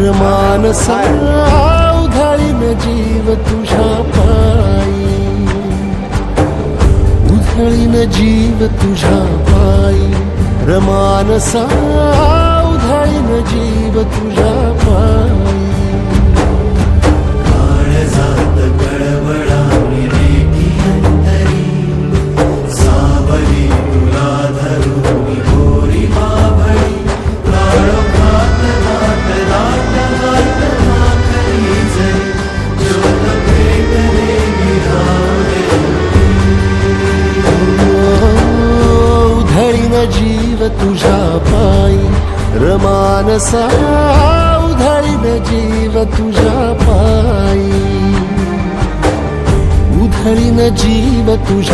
रमानसा उधळीन जीव तुझ्या पायी उधळीन जीव तुझा पायी रमानसा उधळीन जीव तुझा जीव तुझ्या पायी रमानसा उधळीन जीव तुझ्या पायी उधळीन जीव तुझ्या